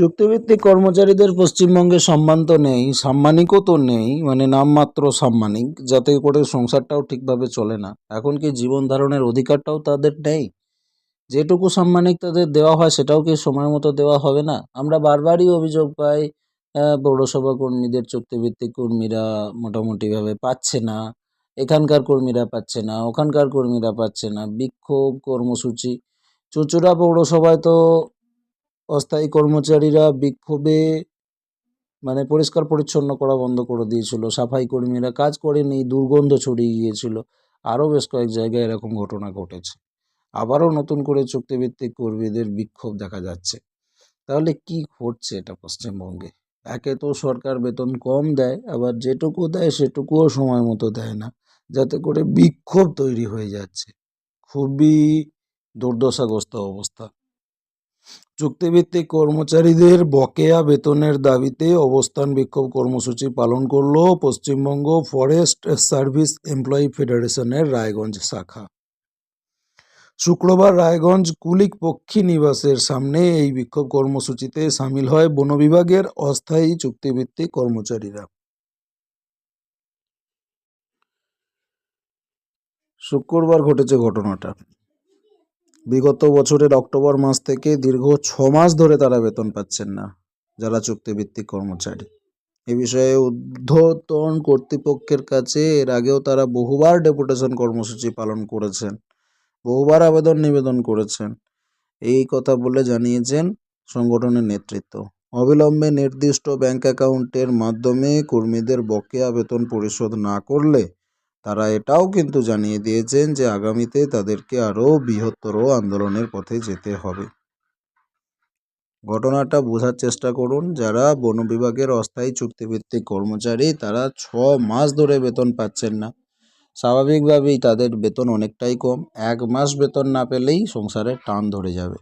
চুক্তিভিত্তিক কর্মচারীদের পশ্চিমবঙ্গে সম্মান তো নেই, সাম্মানিকও তো নেই মানে নামমাত্র সাম্মানিক, যাতে করে সংসারটাও ঠিকভাবে চলে না। এখন কি জীবন ধারণের অধিকারটাও তাদের নেই? যেটুকু সাম্মানিক তাদের দেওয়া হয় সেটাও কি সময় মতো দেওয়া হবে না? আমরা বারবারই অভিযোগ পাই পৌরসভা কর্মীদের চুক্তিভিত্তিক কর্মীরা মোটামুটিভাবে পাচ্ছে না, এখানকার কর্মীরা পাচ্ছে না, ওখানকার কর্মীরা পাচ্ছে না, বিক্ষোভ কর্মসূচি। চুঁচুড়া পৌরসভায় তো অস্থায়ী কর্মচারীরা বিক্ষোভে মানে পরিষ্কার পরিচ্ছন্ন করা বন্ধ করে দিয়েছিল। সাফাই কর্মীরা কাজ করেনি দুর্গন্ধ ছড়িয়ে গিয়েছিল। আরও বেশ কয়েক জায়গায় এরকম ঘটনা ঘটেছে। আবারও নতুন করে চুক্তিভিত্তিক কর্মীদের বিক্ষোভ দেখা যাচ্ছে। তাহলে কি ঘটছে এটা পশ্চিমবঙ্গে? একে তো সরকার বেতন কম দেয়, আবার যেটুকু দেয় সেটুকুও সময় মতো দেয় না। যাতে করে বিক্ষোভ তৈরি হয়ে যাচ্ছে। খুবই দুর্দশাগ্রস্ত অবস্থা। চুক্তিভিত্তিক কর্মচারীদের বকেয়া বেতনের দাবিতে অবস্থান বিক্ষোভ কর্মসূচি পালন করল পশ্চিমবঙ্গ ফরেস্ট সার্ভিস এমপ্লয়ি ফেডারেশনের রায়গঞ্জ শাখা। শুক্রবার রায়গঞ্জ কুলিক পক্ষী নিবাসের সামনে এই বিক্ষোভ কর্মসূচিতে সামিল হয় বন বিভাগের অস্থায়ী চুক্তিভিত্তিক কর্মচারীরা। শুক্রবার ঘটেছে ঘটনাটা। বিগত বছরের অক্টোবর মাস থেকে দীর্ঘ ছ মাস ধরে তারা বেতন পাচ্ছেন না, যারা চুক্তিভিত্তিক কর্মচারী। এ বিষয়ে ঊর্ধ্বতন কর্তৃপক্ষের কাছে এর আগেও তারা বহুবার ডেপুটেশন কর্মসূচি পালন করেছেন, বহুবার আবেদন নিবেদন করেছেন। এই কথা বলে জানিয়েছেন সংগঠনের নেতৃত্ব। অবিলম্বে নির্দিষ্ট ব্যাংক অ্যাকাউন্টের মাধ্যমে কর্মীদের বকেয়া বেতন পরিশোধ না করলে তারা এটাও কিন্তু জানিয়ে দিয়েছেন যে আগামীতে তাদেরকে আরও বৃহত্তর আন্দোলনের পথে যেতে হবে। ঘটনাটা বোঝার চেষ্টা করুন, যারা বন বিভাগের অস্থায়ী চুক্তিভিত্তিক কর্মচারী, তারা ছ মাস ধরে বেতন পাচ্ছেন না। স্বাভাবিকভাবেই তাদের বেতন অনেকটাই কম, এক মাস বেতন না পেলেই সংসারে টান ধরে যাবে।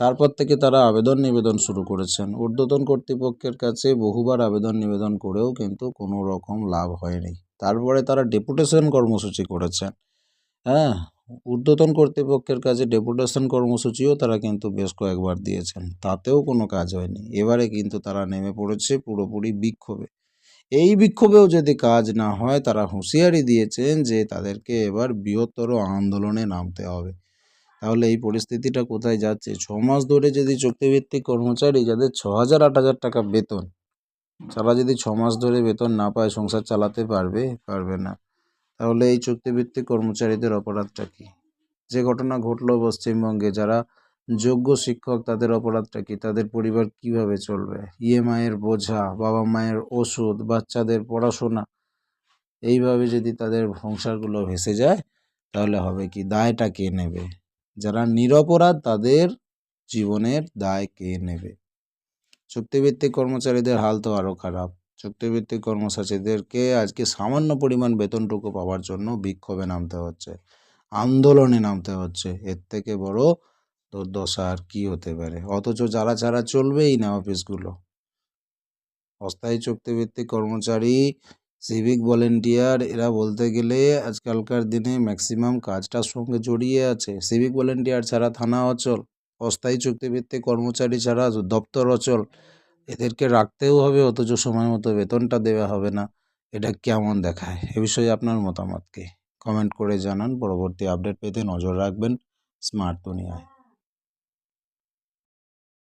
তারপর থেকে তারা আবেদন নিবেদন শুরু করেছেন। ঊর্ধ্বতন কর্তৃপক্ষের কাছে বহুবার আবেদন নিবেদন করেও কিন্তু কোনো রকম লাভ হয়নি। তারপরে তারা ডেপুটেশন কর্মসূচি করেছেন। হ্যাঁ ঊর্ধ্বতন কর্তৃপক্ষের কাছে ডেপুটেশন কর্মসূচিও তারা কিন্তু বেশ কয়েকবার দিয়েছেন। তাতেও কোনো কাজ হয়নি। এবারে কিন্তু তারা নেমে পড়েছে পুরোপুরি বিক্ষোভে। এই বিক্ষোভেও যদি কাজ না হয়, তারা হুঁশিয়ারি দিয়েছেন যে তাদেরকে এবার বৃহত্তর আন্দোলনে নামতে হবে। তাহলে এই পরিস্থিতিটা কোথায় যাচ্ছে? ছ মাস ধরে যদি চুক্তিভিত্তিক কর্মচারী যাদের ছ হাজার আট হাজার টাকা বেতন তারা যদি ছ মাস ধরে বেতন না পায়, সংসার চালাতে পারবে? পারবে না। তাহলে এই চুক্তিভিত্তিক কর্মচারীদের অপরাধটা কী? যে ঘটনা ঘটলো পশ্চিমবঙ্গে, যারা যোগ্য শিক্ষক, তাদের অপরাধটা কী? তাদের পরিবার কীভাবে চলবে? ইএমআইয়ের বোঝা, বাবা মায়ের ওষুধ, বাচ্চাদের পড়াশোনা, এইভাবে যদি তাদের সংসারগুলো ভেসে যায়, তাহলে হবে কি? দায়টা কে নেবে? যারা নিরপরাধ, তাদের জীবনের দায় কে নেবে? চুক্তিভিত্তিক কর্মচারীদের হাল তো আরও খারাপ। চুক্তিভিত্তিক কর্মচারীদেরকে আজকে সামান্য পরিমাণ বেতনটুকু পাওয়ার জন্য বিক্ষোভে নামতে হচ্ছে। আন্দোলনে নামতে হচ্ছে। এর থেকে বড় দুর্দশা আর কি হতে পারে? অথচ যারা ছাড়া চলবেই না অফিসগুলো। অস্থায়ী চুক্তিভিত্তিক কর্মচারী, সিভিক ভলেন্টিয়ার, এরা বলতে গেলে আজকালকার দিনে ম্যাক্সিমাম কাজটার সঙ্গে জড়িয়ে আছে। সিভিক ভলেন্টিয়ার ছাড়া থানা অচল। অস্থায়ী চুক্তিভিত্তিক কর্মচারী ছাড়া দপ্তর অচল। এদেরকে রাখতেও হবে অথচ সময় মতো বেতনটা দেওয়া হবে না। এটা কেমন দেখায়? এ বিষয়ে আপনার মতামতকে কমেন্ট করে জানান। পরবর্তী আপডেট পেতে নজর রাখবেন স্মার্ট দুনিয়ায়।